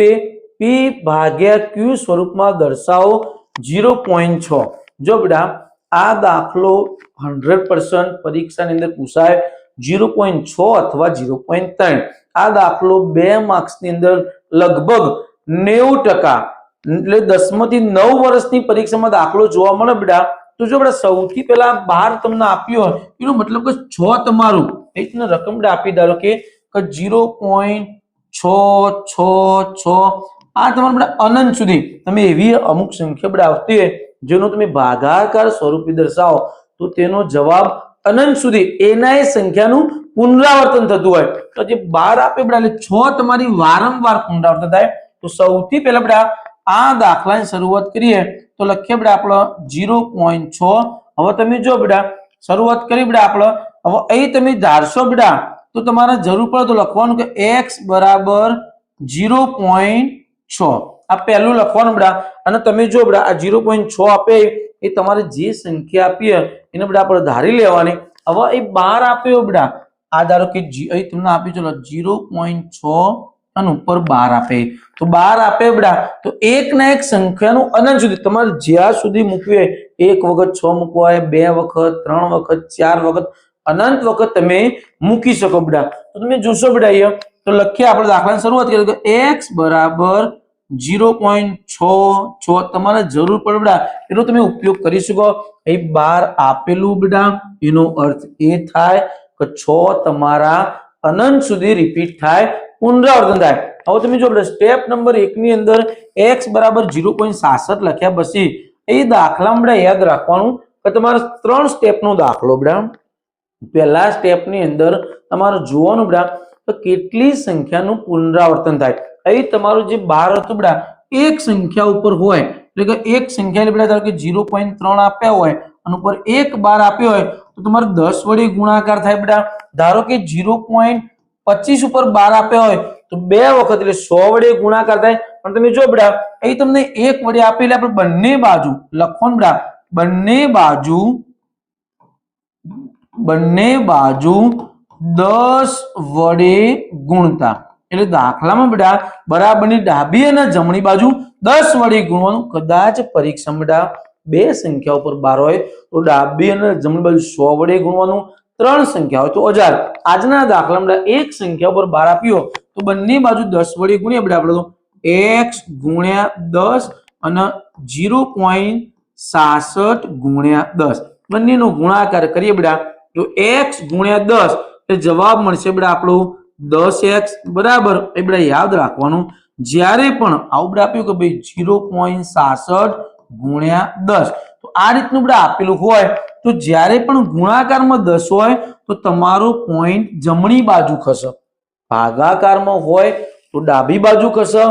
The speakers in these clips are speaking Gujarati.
સ્વરૂપે પી ભાગ્યા ક્યુ સ્વરૂપમાં દર્શાવો ઝીરો પોઈન્ટ છ. જો બેટા, આ દાખલો હંડ્રેડ પર્સન્ટ પરીક્ષાની અંદર પૂછાય ઝીરો પોઈન્ટ છ અથવા ઝીરો પોઈન્ટ ત્રણ. આ દાખલો બે માર્ક્સની અંદર લગભગ નેવું ટકા એટલે દસમાંથી નવ વર્ષની પરીક્ષામાં દાખલો જોવા મળે બેટા. તો જો બેટા, સૌથી પહેલા બાર તમને આપ્યો એનો મતલબ કે છ તમારું. એ રકમ આપી ધારો કે ઝીરો પોઈન્ટ છ છ છ. આ તમારે બધા અનંત સુધી તમે એવી અમુક સંખ્યા બધા આવતી હોય જેનો તમે ભાગાકાર સ્વરૂપે દર્શાવો, તો તેનો જવાબ અનંત સુધી એના એ સંખ્યાનું પુનરાવર્તન થતું હોય. તો જે બાર આપે બધા એટલે છ તમારી વારંવાર પુનરાવર્તન થાય. તો સૌથી પહેલા બધા આ દાખલાની શરૂઆત કરીએ, તો લખીએ બધા આપણો ઝીરો પોઈન્ટ છ. હવે તમે જો બધા શરૂઆત કરી બધા આપણે, હવે અહીં તમે ધારશો બેટા તો તમારે જરૂર પડે તો લખવાનું કે એક્સ બરાબર ઝીરો પોઈન્ટ છ. આ પહેલું લખવાનું બડા અને તમે જો બડા આ ઝીરો પોઈન્ટ છ આપે, એ તમારે જે સંખ્યા આપીએ, એને બધા આપણે ધારી લેવાની. હવે એ બાર આપ્યો બડા આ ધારો કે અહીં તમને આપી ચલો ઝીરો પોઈન્ટ છ અને ઉપર બાર આપે. તો બાર આપે બડા તો એક ના એક સંખ્યાનું અનંત સુધી તમારે જ્યાં સુધી મૂકવી હોય, એક વખત છ મૂકવા બે વખત, ત્રણ વખત, ચાર વખત અનંત વખત તમે મૂકી શકો બધા તો તમે જોશો બધા અહીંયા, તો લખીએ આપણે દાખલાની શરૂઆત કરીએ. તો એક્સ બરાબર ઝીરો પોઈન્ટ છ છ, તમારે જરૂર પડે બધા એનો તમે ઉપયોગ કરી શકો. અહીં બાર આપેલું બધા એનો અર્થ એ થાય કે છ તમારા અનંત સુધી રિપીટ થાય, પુનરાવર્તન થાય. હવે તમે જો સ્ટેપ નંબર એક ની અંદર એક્સ બરાબર ઝીરો પોઈન્ટ સાસઠ લખ્યા પછી, એ દાખલા બધા યાદ રાખવાનું કે તમારે ત્રણ સ્ટેપનો દાખલો બેટા પહેલા સ્ટેપની અંદર તમારે જોવાનું બડા તો કેટલી સંખ્યાનું પુનરાવર્તન થાય. અહીં તમારું જે બાર હતું બડા એક સંખ્યા ઉપર હોય, એટલે કે એક સંખ્યા બેટા ધારો કે ઝીરો પોઈન્ટ ત્રણ આપ્યા હોય, અને ઉપર એક બાર આપ્યો હોય, તો તમારે દસ વડે ગુણાકાર થાય બડા ધારો કે ઝીરો પોઈન્ટ પચીસ ઉપર બાર આપ્યા હોય, તો બે વખત એટલે સો વડે ગુણાકાર થાય. પણ તમે જો બડા અહીં તમને એક વડે આપેલા આપણે બંને બાજુ, લખો ને બડા બંને બાજુ બંને બાજુ દસ વડે ગુણતા. એટલે દાખલામાં બેટા, બરાબરની ડાબી અને જમણી બાજુ દસ વડે ગુણવાનું. કદાચ પરીક્ષામાં બેટા, બે સંખ્યા ઉપર બાર હોય, તો ડાબી અને જમણી બાજુ સો વડે ગુણવાનું, ત્રણ સંખ્યા હોય, તો હજાર આજના દાખલામાં બધા એક સંખ્યા ઉપર બાર આપ્યો, તો બંને બાજુ દસ વડે ગુણ્યા બેટા આપણે તો એક્સ ગુણ્યા દસ અને જીરો પોઈન્ટ સાસઠ ગુણ્યા દસ. બંનેનો ગુણાકાર કરીએ બેટા તો એક્સ ગુણ્યા દસ એ જવાબ મળશે બેટા આપણું દસ એક્સ બરાબર. એ બેટા યાદ રાખવાનું. જ્યારે પણ આવું બધા આપ્યું કે ભાઈ જીરો પોઈન્ટ સાસઠ ગુણ્યા દસ, તો આ રીતનું બેટા આપેલું હોય. તો જ્યારે પણ ગુણાકારમાં દસ હોય, તો તમારો પોઈન્ટ જમણી બાજુ ખસે. ભાગાકારમાં હોય, તો ડાબી બાજુ ખસે.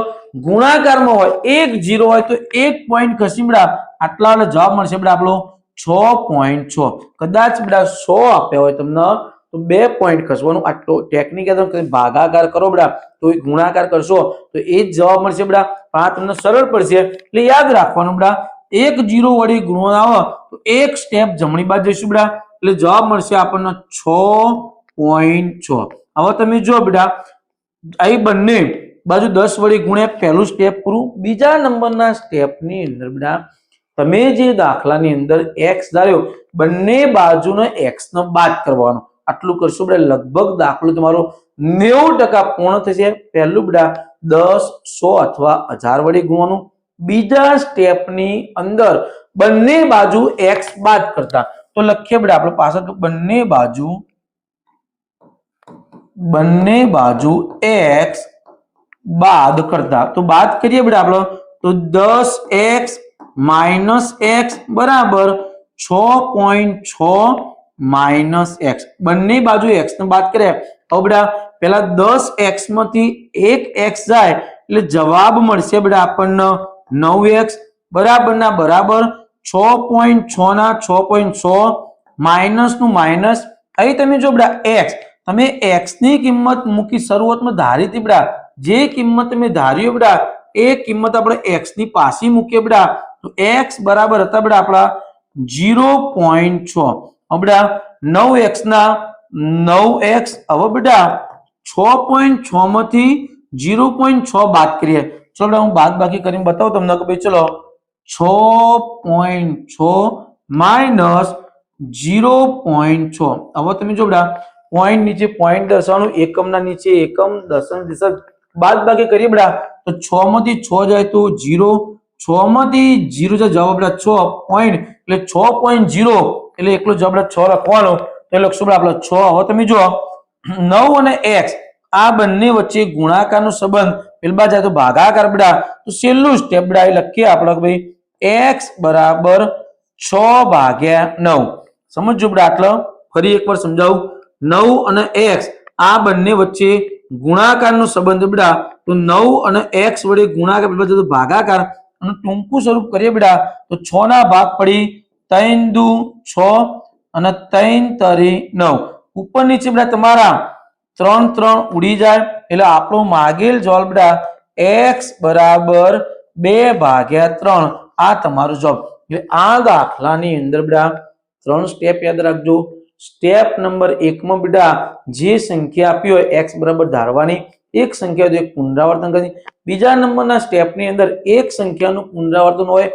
ગુણાકારમાં હોય, એક જીરો હોય, તો એક પોઈન્ટ ખસી બડા આટલા જવાબ મળશે બધા આપણો છ પોઈન્ટ છ. કદાચ બેટા સો આપ્યા હોય તમને, તો બે પોઈન્ટ ખસવાનું. આટલો ટેકનિક ભાગાકાર કરો બેટા, તો એ ગુણાકાર કરશો, તો એ જ જવાબ મળશે બેટા. પણ આ તમને સરળ પડશે. એટલે યાદ રાખવાનું બેટા, એક જીરો વડે ગુણો આવે તો એક સ્ટેપ જમણી બાજુ જઈશું બેટા. એટલે જવાબ મળશે આપણને છ પોઈન્ટ છ. હવે તમે જો બેટા અહીં બંને બાજુ દસ વડે ગુણ્યા, પહેલું સ્ટેપ પૂરું, બીજા નંબરના સ્ટેપની અંદર બેટા તમે જે દાખલાની અંદર એક્સ ધાર્યો, બંને બાજુનો એક્સ નો બાદ કરવાનો. આટલું કરશો બેટા, લગભગ દાખલો તમારો નેવું ટકા પૂર્ણ થશે. પહેલું બેટા, દસ, સો અથવા હજાર વડે ગુણવાનું. બીજા સ્ટેપની અંદર બંને બાજુ એક્સ બાદ કરતા. તો લખીએ બેટા આપણે પાછળ બંને બાજુ બંને બાજુ એક્સ બાદ કરતા. તો બાદ કરીએ બેટા આપણે. તો દસ એક્સ માઇનસ એક્સ બરાબર છ પોઈન્ટ છ માઇનસ એક્સ. બંને બાજુ એક્સ ને બાદ કરીએ. હવે બેટા પેલા દસ એક્સમાંથી એક એક્સ જાય એટલે જવાબ મળશે બધા આપણને નવ એક્સ બરાબર ના બરાબર છ પોઈન્ટ છ ના છ પોઈન્ટ છ માઇનસનું માઇનસ. અહીં તમે જો બધા એક્સ, તમે એક્સની કિંમત મૂકી શરૂઆતમાં ધારી હતી બેટા. જે કિંમત તમે ધાર્યો બડા એ કિંમત આપણે એક્સની પાછી મૂકીએ બેટા. તો એક્સ બરાબર હતા બેટા આપણા જીરો પોઈન્ટ છ. બેટા નવ એક્સ ના નવ એક્સ હવે બેટા છ પોઈન્ટ છ માંથી જીરો પોઈન્ટ છ બાદ કરીએ. ચલો હું બાદ બાકી કરીને બતાવું તમને કે ભાઈ ચલો છ પોઈન્ટ છ માઇનસ જીરો પોઈન્ટ છ. હવે તમે જો બેટા પોઈન્ટ નીચે પોઈન્ટ દર્શાવવાનું, એકમના નીચે એકમ દશાંશ દિશા બાદ બાકી કરીએ બેટા. તો છ માંથી છ જાય તો જીરો છ માંથી જીરો જે જવાબ એટલે છ પોઈન્ટ એટલે છ પોઈન્ટ જીરો એટલે એકલો જવાબ છ લખવાનો. તો લખશું બેટા આપણે છ. હવે તમે જુઓ, નવ અને એક્સ આ બંને વચ્ચે ગુણાકારનો સંબંધ. પેલબા જાય તો ભાગાકાર બડા તો છેલ્લું સ્ટેપ બડા એ લખીએ આપણે કે ભાઈ એક્સ બરાબર છ ભાગ્યા નવ. સમજો બડા આટલો? ફરી એકવાર સમજાવું. નવ અને એક્સ આ બંને વચ્ચે ગુણાકારનો સંબંધ બડા તો નવ અને એક્સ વડે ગુણાકાર પેલા તો ભાગાકાર. અને ટૂંકું સ્વરૂપ કરીએ બેટા. તો છ ના ભાગ પડી ત્રણ દુ છ અને ત્રણ તરી નવ. ઉપર નીચે બેટા તમારા ત્રણ ત્રણ ઉડી જાય. એટલે આપણો માગેલ જવાબ બેટા એક્સ બરાબર બે ભાગ્યા ત્રણ. આ તમારો જવાબ. એટલે આ દાખલાની અંદર બેટા ત્રણ સ્ટેપ યાદ રાખજો. સ્ટેપ નંબર એકમાં બેટા જે સંખ્યા આપી હોય એક્સ બરાબર ધારવાની. એક સંખ્યા એક પુનરાવર્તન કરવાની. બીજા નંબરના સ્ટેપની અંદર એક સંખ્યાનું પુનરાવર્તન હોય,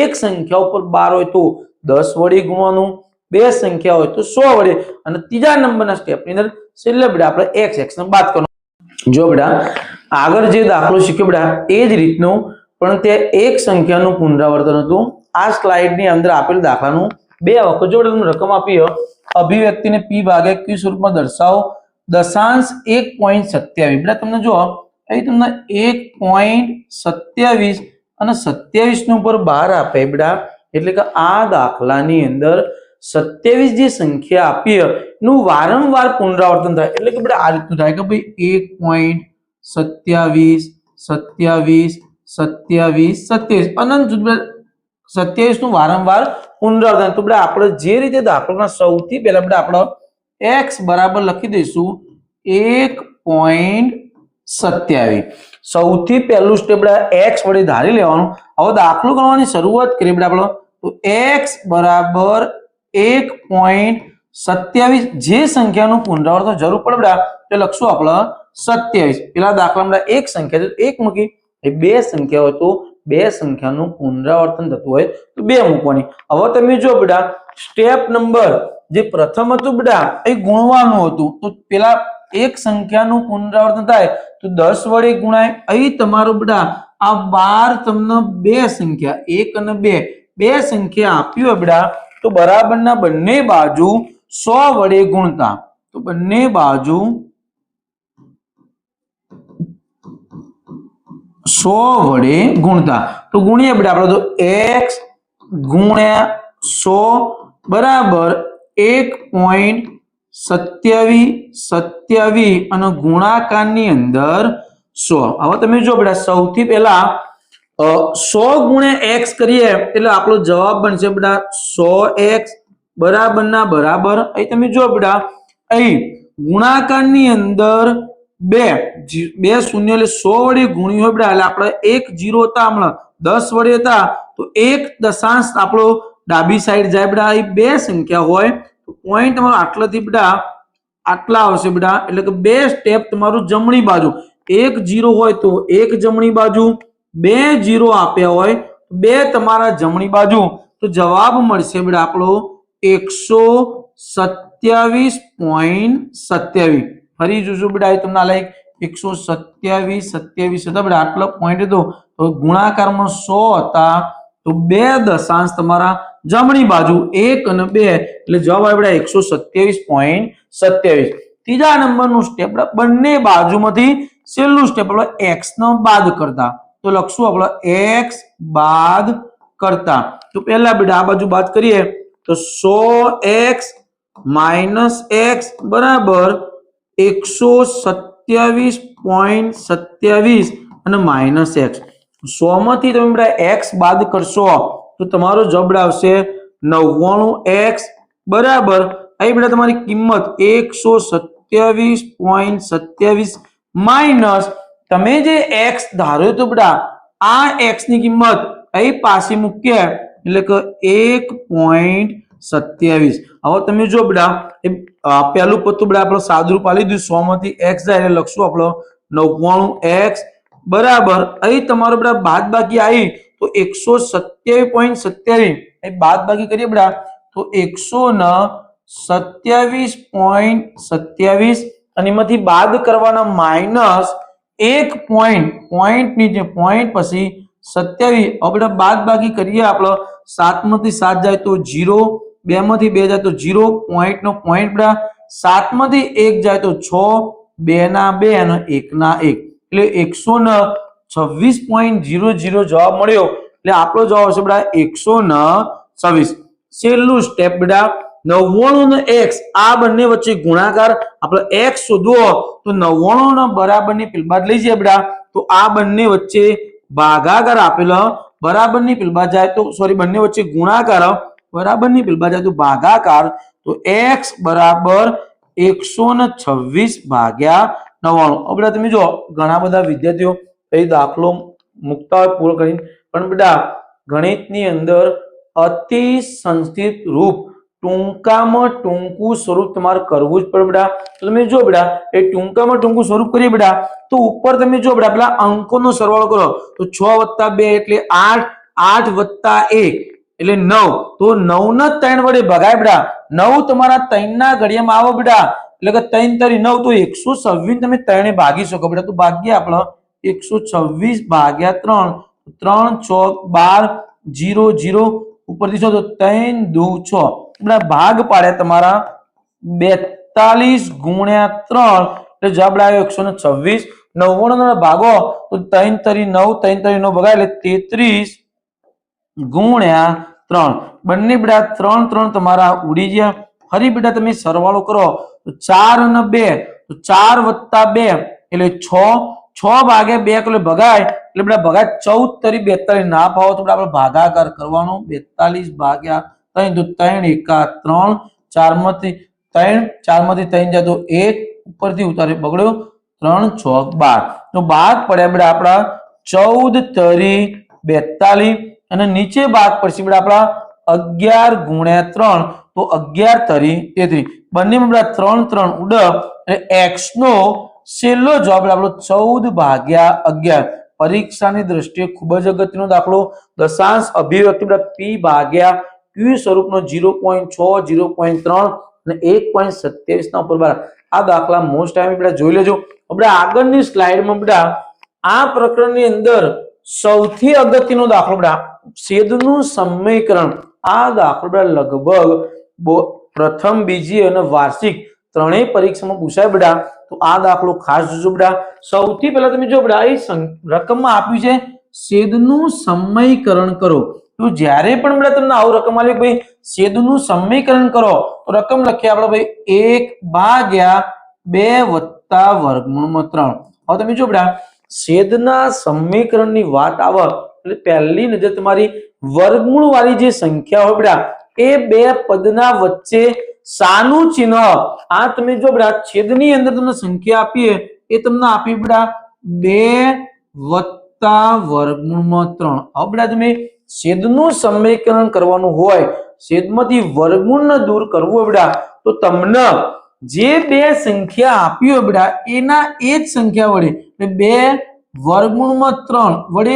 એક સંખ્યા ઉપર બાર હોય તો દસ વડે ગુણવાનું, બે સંખ્યા હોય તો સો વડે, અને ત્રીજા નંબરના સ્ટેપની અંદર છેલ્લે બેટા આપણે એક્સ એક્સ બાદ કરવાનું. જો બેટા, આગળ જે દાખલો શીખ્યો બેટા, એ જ રીતનું, પણ તે એક સંખ્યાનું પુનરાવર્તન હતું. આ સ્લાઇડની અંદર આપેલ દાખલાનું બે વખત જો રકમ આપી અભિવ્યક્તિને પી ભાગે ક્યુ સ્વરૂપમાં દર્શાવો, દશાંશ એક પોઈન્ટ સત્યાવીસ. બેટા, તમને જો અહીં તમને એક પોઈન્ટ સત્યાવીસ અને સત્યાવીસનું ઉપર બાર આપે બેટા. એટલે કે આ દાખલાની અંદર સત્યાવીસ જે સંખ્યા આપીએ, એનું વારંવાર પુનરાવર્તન થાય. એટલે કે આ રીતનું થાય કે ભાઈ એક પોઈન્ટ સત્યાવીસ સત્યાવીસ સત્યાવીસ સત્યાવીસ. અનંત સત્યાવીસનું વારંવાર પુનરાવર્તન. તો બેટા આપણે જે રીતે દાખલાના સૌથી પહેલા બેટા આપણે એક્સ બરાબર લખી દઈશું. એક પોઈન્ટ સત્યાવીસ. સૌથી પહેલું સ્ટેપ એક્સ વડે ધારી લેવાનું. હવે દાખલો ગણવાની શરૂઆત કરીએ બેટા આપણે. તો એક્સ બરાબર એક પોઈન્ટ સત્યાવીસ. જે સંખ્યાનું પુનરાવર્તન જરૂર પડે બેટા, તો લખશું આપણે સત્યાવીસ. પેલા દાખલામાં એક સંખ્યા છે એક મૂકી એ બે સંખ્યા હોય તો બે સંખ્યાનું પુનરાવર્તન થતું હોય તો બે મૂકવાની. હવે તમે જો બેટા સ્ટેપ નંબર જે પ્રથમ હતું બેટા, એ ગુણવાનું હતું. તો પેલા એક સંખ્યાનું પુનરાવર્તન થાય, તો દસ વડે ગુણાય, અહીં તમારું બધા આ બાર તમને બે સંખ્યા, એક અને બે બે સંખ્યા આપ્યું બેટા, તો બરાબરના બંને બાજુ સો વડે ગુણતા, તો બંને બાજુ સો વડે ગુણતા. તો ગુણીએ બધા આપણે તો એક્સ ગુણ્યા સો બરાબર એક પોઈન્ટ સત્યાવીસ સત્યાવીસ અને ગુણાકારની અંદર સો. હવે તમે જો બેટા, સૌથી પહેલા સો ગુણે એક્સ કરીએ એટલે આપણો જવાબ બનશે બેટા સો એક્સ બરાબર ના બરાબર. અહીં તમે જો બેટા, અહીં ગુણાકારની અંદર બે બે શૂન્ય એટલે સો વડે ગુણ્યું હોય બેટા, એટલે આપણે એક જીરો હતા હમણાં, દસ વડે હતા, તો એક દશાંશ આપણો ડાબી સાઈડ જાય બેટા. અહીં બે સંખ્યા હોય, તો પોઈન્ટ આટલાથી બેટા આટલા આવશે બેટા. એટલે કે બે સ્ટેપ તમારું જમણી બાજુ. એક જીરો હોય તો એક જમણી બાજુ, બે જીરો આપ્યા હોય બે તમારા જમણી બાજુ. તો જવાબ મળશે બેટા આપણો એકસો સત્યાવીસ પોઈન્ટ સત્યાવીસ. ફરી જોજો બેટા, એ તમને લાઈક એકસો સત્યાવીસ સત્યાવીસ હતા બેટા, આટલો પોઈન્ટ હતો. તો ગુણાકારમાં સો હતા, તો બે દશાંશ તમારા જમણી બાજુ. એક અને બે. એટલે જવાબ આવે બેટા એકસો સત્યાવીસ પોઈન્ટ સત્યાવીસ. ત્રીજા નંબરનું સ્ટેપ બંને બાજુમાંથી છેલ્લું સ્ટેપ આપણે એક્સ નો બાદ કરતા. તો લખશું આપણે એક્સ બાદ કરતા. તો પહેલા બેટા આ બાજુ બાદ કરીએ. તો સો એક્સ માઇનસ એક્સ બરાબર એકસો સત્યાવીસ પોઈન્ટ સત્યાવીસ અને માઇનસ એક્સ સો માંથી તમે બધા એક્સ બાદ કરશો તો તમારો જવાબ આવશે નવ્વાણું એક્સ બરાબર અહીં બેટા તમારી કિંમત એકસો સત્યાવીસ પોઈન્ટ સત્યાવીસ માઇનસ તમે જે એક્સ ધારો તો બેટા, આ એક્સની કિંમત અહીં પાછી મૂકીએ, એટલે કે એક પોઈન્ટ સત્યાવીસ. હવે તમે જો બેટા, એ પહેલું પત્તું બેટા આપણે સાદુરૂપ આપી દીધું, સો માંથી એક્સ જાય એટલે લખશું આપણો નવ્વાણું એક્સ બરાબર. અહીં તમારો બેટા બાદ બાકી આવી, તો એકસો સત્યાવીસ પોઈન્ટ સત્યાવીસ. બાદ બાકી કરીએ બેટા, તો એકસો ને સત્યાવીસ પોઈન્ટ સત્યાવીસ અને એમાંથી બાદ કરવાના માઇનસ એક પોઈન્ટ પોઈન્ટ જે પોઈન્ટ પછી સત્યાવીસ આપણે બાદ બાકી કરીએ આપણે સાતમાંથી સાત જાય તો જીરો બે માંથી બે જાય તો જીરો પોઈન્ટ નો પોઈન્ટ બધા સાતમાંથી એક જાય તો છ બે ના બે અને એક ના એક. એટલે એકસો ને છવ્વીસ પોઈન્ટ જીરો જીરો જવાબ મળ્યો. એટલે આપણો જવાબ હશે બધા એકસો ને છવ્વીસ. છેલ્લું સ્ટેપ બધા નવ્વાણું ને એક્સ, આ બંને વચ્ચે ગુણાકાર, આપણે એક્સ શોધવો, તો નવ્વાણું ના બરાબરની પિલબાદ લઈ જઈએ બધા તો આ બંને વચ્ચે ભાગાકાર આપેલો, બરાબરની પિલબાદ જાય તો સોરી બંને વચ્ચે ગુણાકાર, બરાબરની પિલબાદ જાય તો ભાગાકાર, તો એક્સ બરાબર એકસો ને છવ્વીસ ભાગ્યા નવ્વાણું. હવે બેટા તમે જો ઘણા બધા વિદ્યાર્થીઓ એ દાખલો મુકતા હોય પૂરો કરીને, પણ બેટા ગણિતની અંદર અતિ સંસ્થિત રૂપ ટૂંકામાં ટૂંકું સ્વરૂપ તમારે કરવું જ પડે બેટા. તો તમે જો બેટા, એ ટૂંકામાં ટૂંકું સ્વરૂપ કરીએ બેટા, તો ઉપર તમે જો બેટા, પેલા અંકોનો સરવાળો કરો. તો છ વત્તા બે એટલે આઠ આઠ વત્તા એક એટલે નવ. તો નવ ના ત્રણ વડે ભગાય બેટા. નવ તમારા ત્રણ ના ઘડિયામાં આવો બેટા. એટલે કે ત્રણ તરી નવ, તો એકસો છવ્વીસ તમે ત્રણે ભાગી શકો બેટા. તો ભાગ્ય આપણે. એકસો છવ્વીસ ભાગ્યા ત્રણ. ત્રણ, છ, બાર, જીરો જીરો. ઉપરથી છો તો ત્રણ, દુ, છ. ભાગ પાડે તમારા બેતાલીસ ગુણ્યા ત્રણ. એટલે જવાબ આવ્યો એકસો ને છવ્વીસ નવ્વાણું ભાગો, તો ત્રણ તરી નવ, ત્રણ તરી નવ ભગાય એટલે તેત્રીસ ગુણ્યા ત્રણ. બંને બેટા ત્રણ ત્રણ તમારા ઉડી ગયા. ફરી બેટા તમે સરવાળો કરો. તો ચાર અને બે, તો ચાર વત્તા બે, એટલે છ છ ભાગે બે એટલે ભગાય. એટલે બેટા ભગાય ચૌદ તરી બેતાલીસ. ના ફાવો તો આપણે ભાગાકાર કરવાનો. બેતાલીસ ભાગ્યા ત્રણ તો ત્રણ, એકા ત્રણ ચારમાંથી ત્રણ ચારમાંથી ત્રણ જાય તો એક ઉપરથી ઉતારે, બગડ્યો? ત્રણ, છ, બાર. તો બાદ પડ્યા બધા આપણા ચૌદ તરી બેતાલીસ અને નીચે બાદ પડશે બેટા આપણા અગિયાર ગુણ્યા ત્રણ. તો અગિયાર તરી તેત્રીસ. બંનેમાં બધા ત્રણ ત્રણ ઉડ એટલે એક્સ નો છેલ્લો જવાબ આપણો ચૌદ ભાગ્યા અગિયાર. પરીક્ષાની દ્રષ્ટિએ ખૂબ જ અગત્યનો દાખલો. દશાંશ અભિવ્યક્તિ બધા પી ભાગ્યા ક્યુ સ્વરૂપનો ઝીરો પોઈન્ટ છ ઝીરો પોઈન્ટ ત્રણ અને એક પોઈન્ટ સત્યાવીસ ના ઉપર બાર આ દાખલા મોસ્ટ ટાઈમ બેટા જોઈ લેજો. આપણે આગળની સ્લાઇડમાં બેટા આ પ્રકરણની અંદર સૌથી અગત્યનો દાખલો બેટા છેદનું સમયકરણ આ દાખલો બેટા લગભગ પ્રથમ, બીજી અને વાર્ષિક ત્રણેય પરીક્ષામાં પૂછાય બેટા તો આ દાખલો ખાસ જોજો બેટા સૌથી પહેલા તમે જો બેટા એ રકમમાં આપ્યું છે, છેદનું સમયકરણ કરો. તો જ્યારે પણ બધા તમને આવું રકમ આવી, ભાઈ છેદનું સમીકરણ કરો, તો રકમ લખીએ આપણે, ભાઈ, એક ભાગ્યા બે વત્તા વર્ગમૂળમાં ત્રણ. હવે તમે જો બેટા છેદના સમીકરણની વાત આવે એટલે પહેલી નજર તમારી વર્ગમૂળ વાળી જે સંખ્યા હોય બેટા, એ બે પદના વચ્ચે સાનું ચિહ્ન. આ તમે જો બેટા, છેદની અંદર તમને સંખ્યા આપીએ, એ તમને આપી બેટા, બે વત્તા વર્ગમૂળમાં ત્રણ. હવે બેટા તમે છેદનું સમીકરણ કરવાનું હોય છેદમાંથી વર્ગમૂળને દૂર કરવું બેટા તો તમને જે બે સંખ્યા આપી હોય બેટા એના એ જ સંખ્યા વડે બે વર્ગમૂળમાં ત્રણ વડે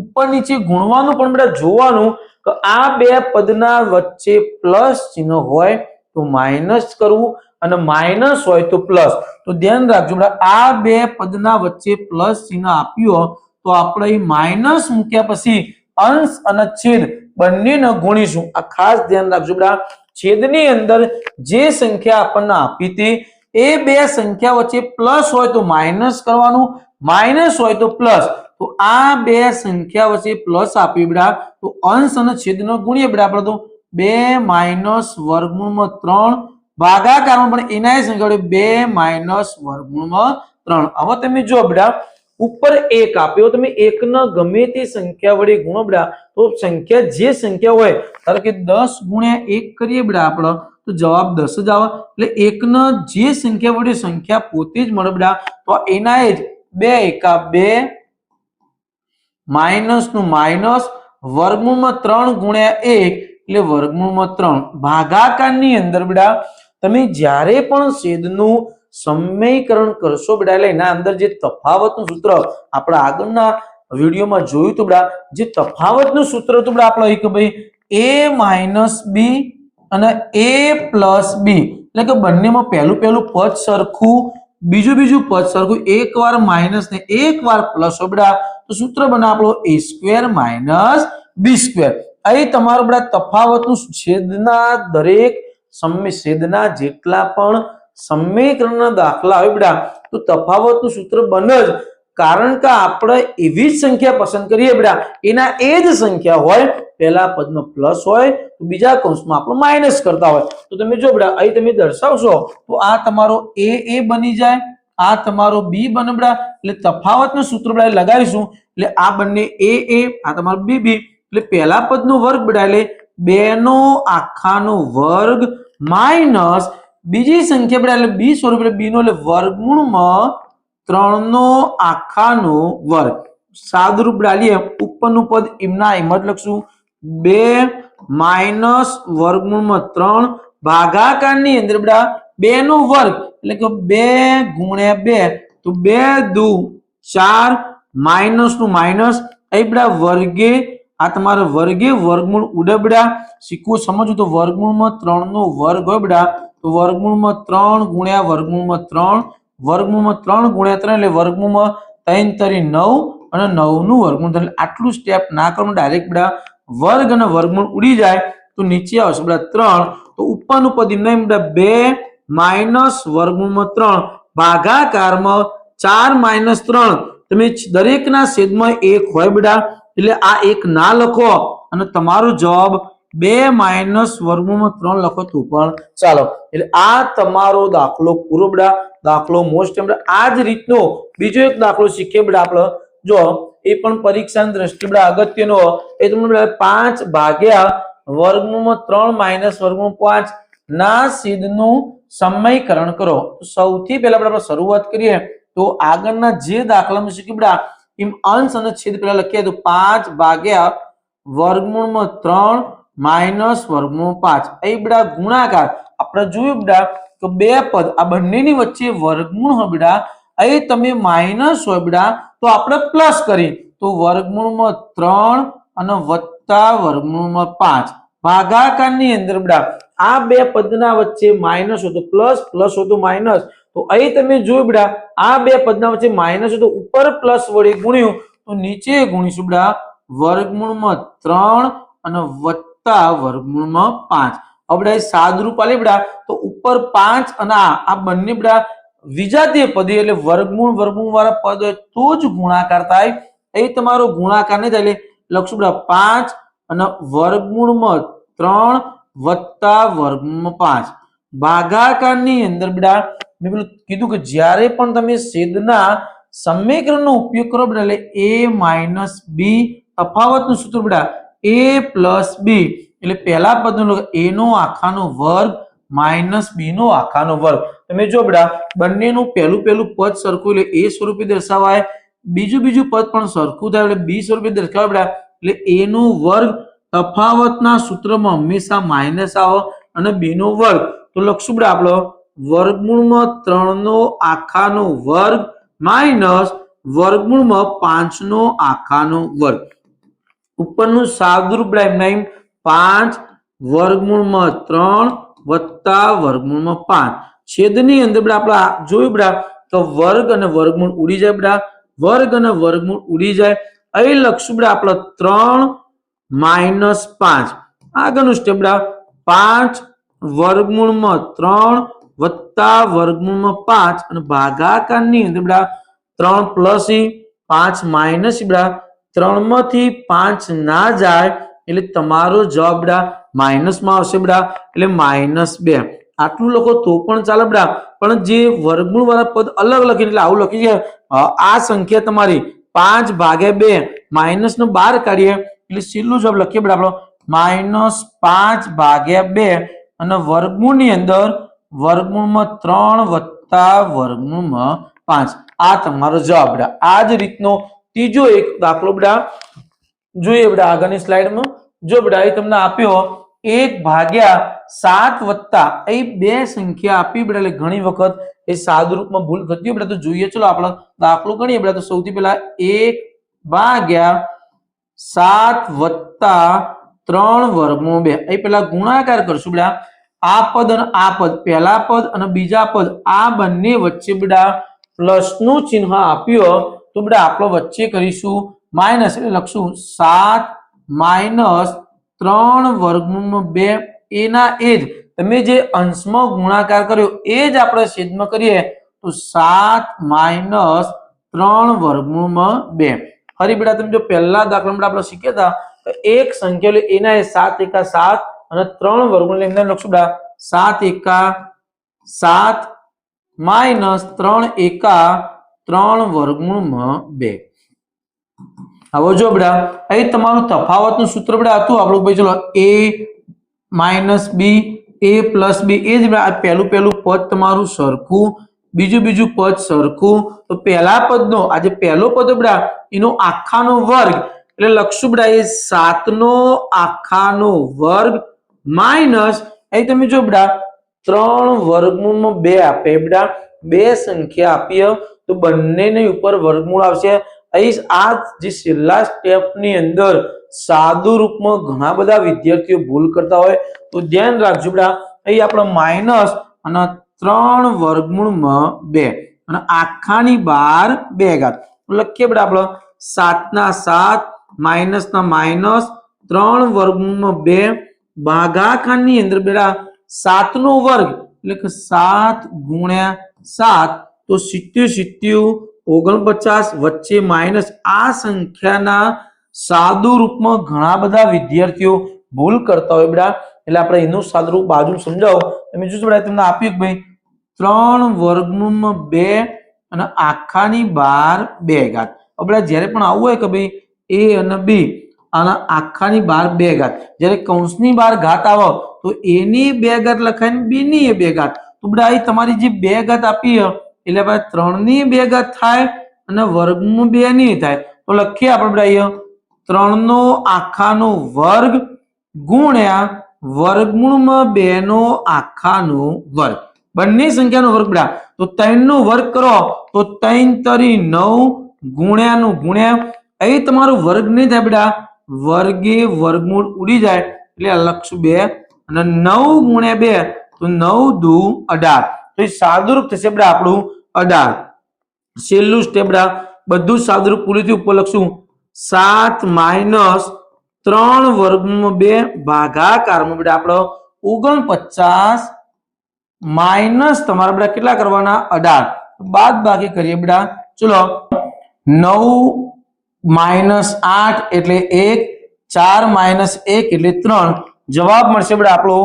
ઉપર નીચે ગુણવાનું પણ બેટા જોવાનું કે આ બે પદના વચ્ચે પ્લસ ચિહ્ન હોય, તો માઇનસ કરવું, અને માઇનસ હોય તો પ્લસ. તો ધ્યાન રાખજો બેટા આ બે પદના વચ્ચે પ્લસ ચિહ્ન આપ્યું, તો આપણે માઇનસ મૂક્યા પછી અંશ અને છેદ બંનેને ગુણીશું. આ ખાસ ધ્યાન રાખજો બેટા. છેદની અંદર જે સંખ્યા આપણને આપી હતી, એ બે સંખ્યા વચ્ચે પ્લસ હોય તો માઇનસ કરવાનું, માઇનસ હોય તો પ્લસ. તો આ બે સંખ્યા વચ્ચે પ્લસ આપી બેટા. તો અંશ અને છેદનો ગુણીએ બેટા આપણે તો બે માઇનસ વર્ગમૂળમાં ત્રણ ભાગાકારમાં પણ એના સંખ્યા બે માઇનસ વર્ગમૂળમાં ત્રણ. હવે તમે જો બેટા ઉપર એક આપ્યો તમે એકના ગમે તે સંખ્યા વડે ગુણો બડા, તો સંખ્યા જે સંખ્યા હોય, ધારો કે દસ ગુણ્યા એક કરીએ બડા આપણે, તો જવાબ દસ જ આવે. એટલે એકના જે સંખ્યા વડે સંખ્યા પોતે જ મળે બડા, તો એના એ જ બે એકા બે માઇનસનું માઇનસ વર્ગમૂળમાં ત્રણ ગુણ્યા એક, એટલે વર્ગમૂળમાં ત્રણ. ભાગાકારની અંદર બડા, તમે જ્યારે પણ છેદનું સમયકરણ કરશો બેટા. એટલે એના અંદર જે તફાવતનું સૂત્ર આપણે આગળના વિડીયોમાં જોયું હતું બેટા, જે તફાવતનું સૂત્ર હતું બેટા આપણે કે ભાઈ એ માઇનસ બી અને એ પ્લસ બી એટલે કે બંનેમાં પહેલું પહેલું પદ સરખું, બીજું બીજું પદ સરખું એક વાર માઇનસ ને એક વાર પ્લસ હોય બેટા, તો સૂત્ર બને આપણો A square minus B square અહીં તમારું બેટા તફાવતનું છેદના દરેક સમય છેદના જેટલા પણ સમીકરણના દાખલા હોય બેટા, તો તફાવતનું સૂત્ર બને જ. કારણ કે આપણે એવી જ સંખ્યા પસંદ કરીએ બેટા, એના એ જ સંખ્યા હોય, પહેલા પદમાં પ્લસ હોય, તો બીજા કૌંસમાં આપણે માઇનસ કરતા હોય. તો તમે જો બેટા, અહીં તમે દર્શાવશો, તો આ તમારો એ એ બની જાય, આ તમારો બી બને બેટા. એટલે તફાવતનું સૂત્ર બેટા લગાવીશું, એટલે આ બંને એ એ, આ તમારો બી બી. એટલે પહેલા પદનો વર્ગ બેટા, એટલે બે નો આખાનો વર્ગ માઇનસ બીજી સંખ્યા બેટા એટલે બી સ્વરૂપ એટલે બી નો એટલે વર્ગમૂળમાં ત્રણ નો આખાનો વર્ગ. સાદુરૂપ ડાલીએ ઉપરનું પદ એમના એમ જ લખશું. બે માઇનસ વર્ગમૂળમાં ત્રણ, ભાગાકારની અંદર બધા બે નો વર્ગ. એટલે કે બે ગુણ્યા બે, તો બે દુ ચાર માઇનસ. નું માઇનસ એ બધા વર્ગે, આ તમારે વર્ગે વર્ગમૂળ ઉડબડા શીખવું, સમજવું, તો વર્ગમૂળમાં ત્રણ નો વર્ગ હોય બેટા તો વર્ગમૂળમાં ત્રણ ગુણ્યા વર્ગમૂળમાં ત્રણ વર્ગમૂળમાં ત્રણ ગુણ્યા ત્રણ એટલે વર્ગમૂળમાં ત્રણ તરી નવ અને નવનું વર્ગમૂળ. એટલે આટલું સ્ટેપ ના કરવું ડાયરેક્ટ બધા વર્ગ અને વર્ગમૂળ ઉડી જાય, તો નીચે આવશે બધા ત્રણ. તો ઉપરનું પદ એમને બધા બે માઇનસ વર્ગમૂળમાં ત્રણ. ભાગાકારમાં ચાર માઇનસ ત્રણ. તમે દરેકના છેદમાં એક હોય બેટા એટલે આ એક ના લખો અને તમારો જવાબ બે માઇનસ વર્ગમૂળમાં ત્રણ લખો તો પણ ચાલો. એટલે આ તમારો દાખલો પૂરો બડા દાખલો મોસ્ટ આ જ રીતનો બીજો એક દાખલો શીખીએ બડા આપણે. જો, એ પણ પરીક્ષાની દ્રષ્ટિએ બડા અગત્યનો. એ તમને પાંચ ભાગ્યા વર્ગમૂળમાં ત્રણ માઇનસ વર્ગમૂળ પાંચ. ના સિદ્ધનું સમયકરણ કરો. સૌથી પહેલા આપણે શરૂઆત કરીએ. તો આગળના જે દાખલામાં શીખી બેટા, એમ અંશ અને છેદ પેલા લખીએ. તો પાંચ ભાગ્યા વર્ગમૂળમાં ત્રણ માઇનસ વર્ગમૂળ પાંચ. એ બધા ગુણાકાર. આપણે જોયું બધા તો બે પદ, આ બંનેની વચ્ચે વર્ગમૂળ હોય બધા અહીં તમે માઇનસ હોય બધા તો આપણે પ્લસ કરી. તો વર્ગમૂળમાં ત્રણ અને વત્તા વર્ગમૂળમાં પાંચ. ભાગાકારની અંદર બધા આ બે પદના વચ્ચે માઇનસ હોય તો પ્લસ પ્લસ હોય તો માઇનસ. તો અહીં તમે જોયું બધા આ બે પદના વચ્ચે માઇનસ હોય તો ઉપર પ્લસ વડે ગુણ્યું. તો નીચે ગુણીશું બધા વર્ગમૂળમાં ત્રણ અને વત્તા વર્ગમૂળમાં પાંચ. આપણે સાદરૂપ આલે તો ઉપર પાંચ અને આ બંને બેટા વિજાતીય પદે એટલે વર્ગમૂળ વર્ગમૂળ વાળા પદ હોય તો જ ગુણાકાર થાય. એ તમારો ગુણાકાર નહીં થાય એટલે લખશું બધા પાંચ અને વર્ગમૂળમાં ત્રણ વત્તા વર્ગમૂળમાં પાંચ. ભાગાકારની અંદર બેટા મેં પેલું કીધું કે જ્યારે પણ તમે છેદના સમીકરણનો ઉપયોગ કરો બેટા એટલે એ માઇનસ બી તફાવતનું સૂત્ર બેટા એ પ્લસ બી એટલે પહેલા પદનો એ નો આખાનો વર્ગ માઇનસ બી નો આખાનો વર્ગ. તમે જો બેટા, બંનેનું પહેલું પહેલું પદ સરખું એટલે એ સ્વરૂપે દર્શાવાય. બીજું બીજું પદ પણ સરખું થાય એટલે બી સ્વરૂપે દર્શાવાય બેટા. એટલે એ નો વર્ગ તફાવતના સૂત્રમાં હંમેશા માઇનસ આવે અને બી નો વર્ગ. તો લખશું બેટા આપણો, વર્ગમૂળમાં ત્રણ નો આખાનો વર્ગ માઇનસ વર્ગમૂળમાં પાંચ નો આખાનો વર્ગ. ઉપરનું સાદુરૂપ એમ પાંચ, વર્ગમૂળમાં ત્રણ, વત્તા વર્ગમૂળમાં પાંચ. છેદની અંદર બેટા આપણે જોયું બેટા તો વર્ગ અને વર્ગમૂળ ઉડી જાય બેટા વર્ગ અને વર્ગમૂળ ઉડી જાય. અહીં લખશું બેટા આપણે ત્રણ માઇનસ પાંચ. આગળનું સ્ટેપ બેટા પાંચ વર્ગમૂળમાં ત્રણ, વત્તા વર્ગમૂળમાં પાંચ અને ભાગાકારની અંદર બેટા ત્રણ પ્લસ ઈ પાંચ માઇનસ બેટા ત્રણમાંથી પાંચ ના જાય, એટલે તમારો જવાબ બડા માઇનસમાં આવશે બડા એટલે માઇનસ બે. આટલું લખો તો પણ ચાલે બડા પણ જે વર્ગમૂળ વાળા પદ અલગ લખી, એટલે આવું લખી છે આ સંખ્યા તમારી પાંચ ભાગ્યા બે માઇનસ નો બાર કાઢીએ, એટલે સીધું જવાબ લખીએ બડા આપણો. માઇનસ પાંચ ભાગ્યા બે, અને વર્ગમૂળની અંદર વર્ગમૂળમાં ત્રણ વત્તા વર્ગમૂળમાં પાંચ. આ તમારો જવાબ આ જ રીતનો ત્રીજો એક દાખલો બધા જોઈએ બધા આગળની સ્લાઇડમાં. જો બધા એ તમને આપ્યો, એક ભાગ્યા સાત વત્તા, એ બે સંખ્યા આપી બધા એટલે ઘણી વખત એ સાદુ રૂપમાં ભૂલ થતી હોય. બધા તો જોઈએ, ચલો આપણે દાખલો ગણીએ. બધા તો સૌથી પહેલા એક ભાગ્યા સાત વત્તા ત્રણ વર્ગમૂળ બે. એ પેલા ગુણાકાર કરશું બધા આ પદ અને આ પદ, પહેલા પદ અને બીજા પદ, આ બંને વચ્ચે બધા પ્લસનું ચિહ્ન આપ્યું. તો બેટા આપણે વચ્ચે કરીશું માઇનસ એટલે લખશું સાત માઇનસ ત્રણ વર્ગમૂળમાં બે એના એ જ તમે જે અંશમાં ગુણાકાર કર્યો એ જ આપણે છેદમાં કરીએ તો સાત માઇનસ ત્રણ વર્ગમૂળમાં બે. ફરી બેટા તમે જો પહેલા દાખલામાં આપણે શીખ્યા હતા, તો એક સંખ્યા એટલે એના એ સાત એકા સાત અને ત્રણ વર્ગમૂળ એમના લખશું બેટા સાત એકા સાત માઇનસ ત્રણ એકા ત્રણ વર્ગમૂળમાં બે. હવે જો બડા અહીં તમારું તફાવતનું સૂત્ર બડા હતું, આપણું ભાઈ ચલો એ માઇનસ બી એ પ્લસ બી એ જ આ પહેલું પહેલું પદ તમારું સરખું, બીજું બીજું પદ સરખું. તો પહેલા પદનો, આ જે પહેલો પદ બડા એનો આખાનો વર્ગ, એટલે લખશું બડા એ સાતનો આખાનો વર્ગ માઇનસ, અહીં તમે જો બડા ત્રણ વર્ગમૂળમાં બે આપે બડા બે સંખ્યા આપીએ તો બંનેની ઉપર વર્ગમૂળ આવશે. અહીં આ જે છેલ્લા સ્ટેપની અંદર સાદુ રૂપમાં ઘણા બધા વિદ્યાર્થીઓ ભૂલ કરતા હોય, તો ધ્યાન રાખજો બેટા. અહીં આપણે માઇનસ અને ત્રણ વર્ગમૂળમાં બે અને આખાની બાર બે ઘાત. લખીએ બેટા આપણે. સાતના સાત માઇનસના માઇનસ ત્રણ વર્ગમૂળમાં બે ભાગાકારની અંદર બેટા સાતનો વર્ગ એટલે કે સાત ગુણ્યા સાત તો સિત્યુ સિત્યુ ઓગણપચાસ વચ્ચે માઇનસ આ સંખ્યાના સાદુ રૂપમાં ઘણા બધા વિદ્યાર્થીઓ ભૂલ કરતા હોય બેટા. એટલે આપણે એનું સાદું રૂપ બાજુ સમજાવો. તમે જોશો બેટા, તમને આપ્યું કે ભાઈ ત્રણ વર્ગનું બે અને આખાની બાર બે ઘાત. આપણે જ્યારે પણ આવું હોય કે ભાઈ એ અને બી, અને આખાની બાર બે ઘાત. જ્યારે કૌંસની બાર ઘાત આવે, તો એની બે ઘાત લખાય ને બી ની બે ઘાત. તો બધા તમારી જે બે ઘાત આપી એટલે ભાઈ ત્રણની બે ઘાત થાય અને વર્ગમૂળ બે ની થાય. તો લખીએ આપણે બધા અહીંયા. ત્રણ નો આખાનો વર્ગ ગુણ્યા વર્ગમૂળમાં બે નો આખાનો વર્ગ. બંને સંખ્યાનો વર્ગ બધા. તો ત્રણ નો વર્ગ કરો. તો ત્રણ તરી નવ ગુણ્યાનું ગુણ્યા. અહીં તમારું વર્ગ નહીં થાય બધા. વર્ગે વર્ગમૂળ ઉડી જાય. એટલે લખશું બે. અને નવ ગુણ્યા બે. તો નવ દુ અઢાર. તો એ સાદુરૂપ થશે આપણું અઢાર છેલ્લું સ્ટેપ બધું સાદુરૂપ પૂરું થયું ઉપર લખશું. સાત માઇનસ ત્રણ વર્ગમાં બે ભાગાકારમાં બેટા આપણો ઓગણપચાસ માઇનસ તમારા બેટા કેટલા કરવાના? અઢાર બાદ બાકી કરીએ બેટા ચલો, નવ માઇનસ આઠ એટલે એક, ચાર માઇનસ એક એટલે ત્રણ. જવાબ મળશે બેટા આપણો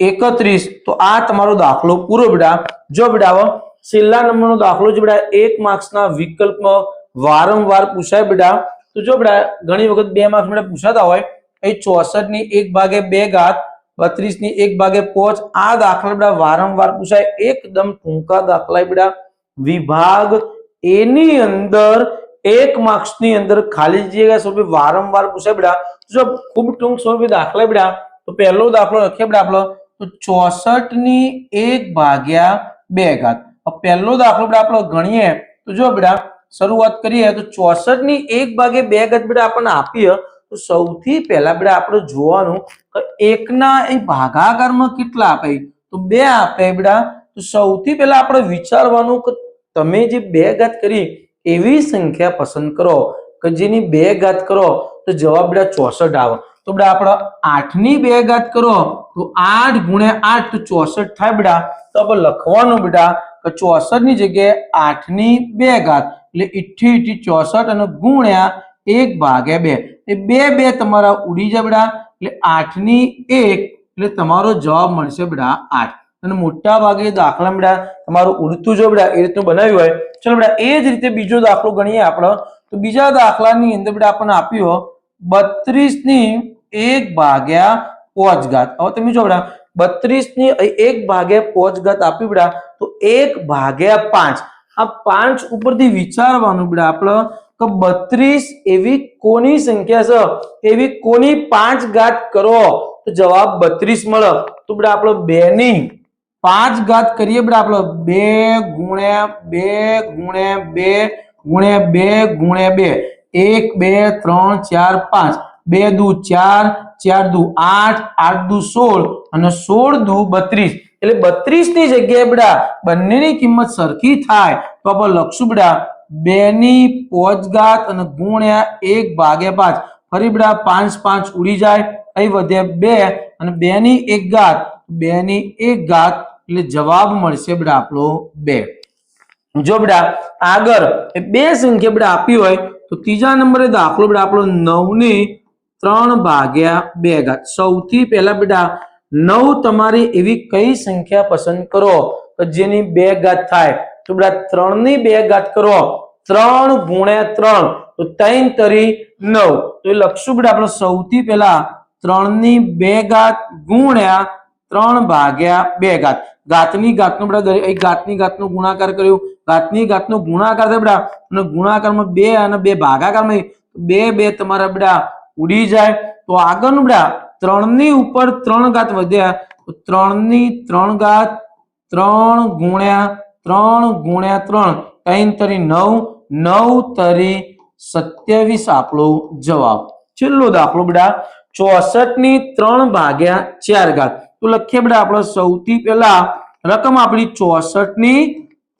એકત્રીસ. તો આ તમારો દાખલો પૂરો બેટા. જો બેટા હવે છેલ્લા નંબરનો દાખલો છે બેટા એક માર્ક્સના વિકલ્પમાં વારંવાર પૂછાય બેટા. તો જો બેટા, ઘણી વખત બે માર્ક્સ બેટા પૂછાતા હોય, એ ચોસઠની એક ભાગે બે ઘાત બત્રીસની એક ભાગે પોચ, આ દાખલા બેટા વારંવાર પૂછાય. એકદમ ટૂંકા દાખલા બેટા. વિભાગ એની અંદર એક માર્ક્સની અંદર ખાલી જગ્યા સ્વરૂપે વારંવાર પૂછાય બેટા. જો ખૂબ ટૂંક સ્વરૂપે દાખલા બેટા, તો પહેલો દાખલો લખીએ બેટા આપણો. તો ચોસઠની એક ભાગ્યા બે ઘાત. પહેલો દાખલો બેટા આપણો ગણીએ. તો જો બેટા, શરૂઆત કરીએ તો ચોસઠની એક ભાગે બે ઘાત બેટા આપણને આપીએ. તો સૌથી પહેલા બેટા આપણે જોવાનું કે એકના એ ભાગાકારમાં કેટલા આપે. તો બે આપે બેટા. તો સૌથી પહેલા આપણે વિચારવાનું કે તમે જે બે ઘાત કરી, એવી સંખ્યા પસંદ કરો. કે જેની બે ઘાત કરો, તો જવાબ બેટા ચોસઠ આવે. તો બેટા આપણે આઠની બે ઘાત કરો તો આઠ ગુણ્યા આઠ તો ચોસઠ થાય બેટા તો આપણે લખવાનું બેટા કે ચોસઠની જગ્યાએ આઠની બે ઘાત. એટલે ઇઠ્ઠી ઇઠ્ઠી ચોસઠ અને ગુણ્યા એક ભાગ્યા બે. એ બે બે તમારા ઉડી જાય બેટા એટલે આઠની એક એટલે તમારો જવાબ મળશે બેટા આઠ. અને મોટા ભાગે દાખલા બેટા તમારું ઉડતું જો બેટા એ રીતનું બનાવ્યું હોય. ચલો બેટા એ જ રીતે બીજો દાખલો ગણીએ આપણે તો બીજા દાખલાની અંદર બેટા આપણને આપ્યો બત્રીસની એક ભાગ્યા પોચ ઘાત. હવે તમે જો બેટા બત્રીસની એક ભાગ્યા પોચ ઘાત આપી બેટા, તો એક ભાગ્યા પાંચ. આ પાંચ ઉપરથી વિચારવાનું બેટા આપણે કે બત્રીસ એવી કોની સંખ્યા છે? એવી કોની પાંચ ઘાત કરો? તો જવાબ બત્રીસ મળે. તો બેટા આપણો બે ની પાંચ ઘાત કરીએ બેટા આપણો. બે ગુણ્યા બે ગુણ્યા બે ગુણ્યા બે ગુણ્યા બે. એક, બે, ત્રણ, ચાર, પાંચ. બે દુ ચાર ચાર દુ આઠ આઠ દુ સોળ અને સોળ દુ બત્રીસ. એટલે બત્રીસની જગ્યાએ બડા બંનેની કિંમત સરખી થાય તો આપણે લખશું બડા બે ની પોચઘાત અને ગુણ્યા એક ભાગ્યા પાંચ. ફરી બડા પાંચ પાંચ ઉડી જાય, અહીં વધ્યા બે અને બે ની એક ઘાત. બે ની એક ઘાત એટલે જવાબ મળશે બડા આપણો બે. જો બડા આગળ બે સંખ્યા બડા આપી હોય તો ત્રીજા નંબરે દાખલો બડા આપણો નવની ત્રણ ભાગ્યા બે ઘાત. સૌથી પહેલા બેટા, નવ તમારી એવી કઈ સંખ્યા પસંદ કરો કે જેની બે ઘાત થાય? તો બેટા ત્રણની બે ઘાત કરો. ત્રણ ગુણ્યા ત્રણ. તો ત્રણ તરી નવ. તો એ લખશું બેટા આપણે સૌથી પહેલા ત્રણની બે ઘાત ગુણ્યા ત્રણ ભાગ્યા બે ઘાત. ઘાતની ઘાતનો બધા એક ઘાતની ઘાતનો ગુણાકાર કર્યો. ઘાતની ઘાતનો ગુણાકાર થાય બધા અને ગુણાકારમાં બે અને બે ભાગાકારમાં. બે બે તમારા બેટા ઉડી જાય, તો આગળનું બેટા ત્રણની ઉપર ત્રણ ઘાત વધ્યા, તો ત્રણની ત્રણ ઘાત ત્રણ ગુણ્યા ત્રણ ગુણ્યા ત્રણ. ત્રણ તરી નવ નવ તરી સત્યાવીસ આપણો જવાબ. છેલ્લો દાખલો બેટા ચોસઠની ત્રણ ભાગ્યા ચાર ઘાત. તો લખીએ બેટા આપણે સૌથી પહેલા રકમ આપણી ચોસઠની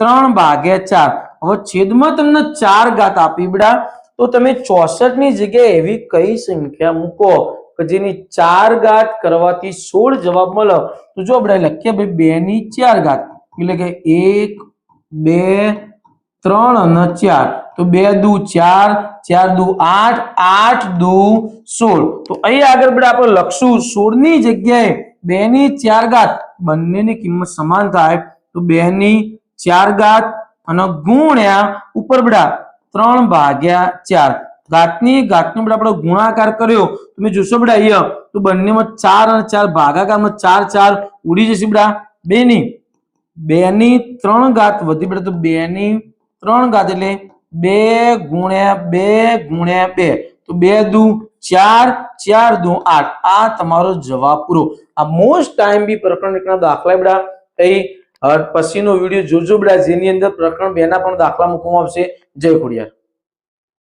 ત્રણ ભાગ્યા ચાર. હવે છેદમાં તમને ચાર ઘાત આપી બેટા તો તમે ચોસઠની જગ્યાએ એવી કઈ સંખ્યા મૂકો કે જેની ચાર ઘાત કરવાથી સોળ જવાબ મળે? તો જો આપણે લખીએ ભાઈ બે ની ચાર ઘાત, એટલે કે એક, બે, ત્રણ અને ચાર. તો બે દુ ચાર ચાર દુ આઠ આઠ દુ સોળ. તો અહીં આગળ આપણે આપણે લખશું સોળની જગ્યાએ બે ની ચાર ઘાત, બંનેની કિંમત સમાન થાય. તો બે ની ચાર ઘાત અને ગુણ્યા ઉપર બેટા ત્રણ ભાગ્યા ચાર. ઘાતની ઘાતનો બધા આપણે ગુણાકાર કર્યો. તમે જોશો બેટા અહીંયા. તો બંનેમાં ચાર અને ચાર ભાગાકારમાં ચાર ચાર ઉડી જશે બેટા. બે ની બે ની ત્રણ ઘાત વધી બેટા તો બે ની ત્રણ ઘાત એટલે બે ગુણ્યા બે ગુણ્યા બે. તો બે દુ ચાર ચાર દુ આઠ. આ તમારો જવાબ પૂરો. આ મોસ્ટ ટાઈમ બી પ્રકરણ એકના દાખલા બધા અ, પછીનો વીડિયો જોજો બેટા. જેની અંદર પ્રકરણ બે ના પણ દાખલા મૂકવામાં આવશે. જય ખોડિયાર.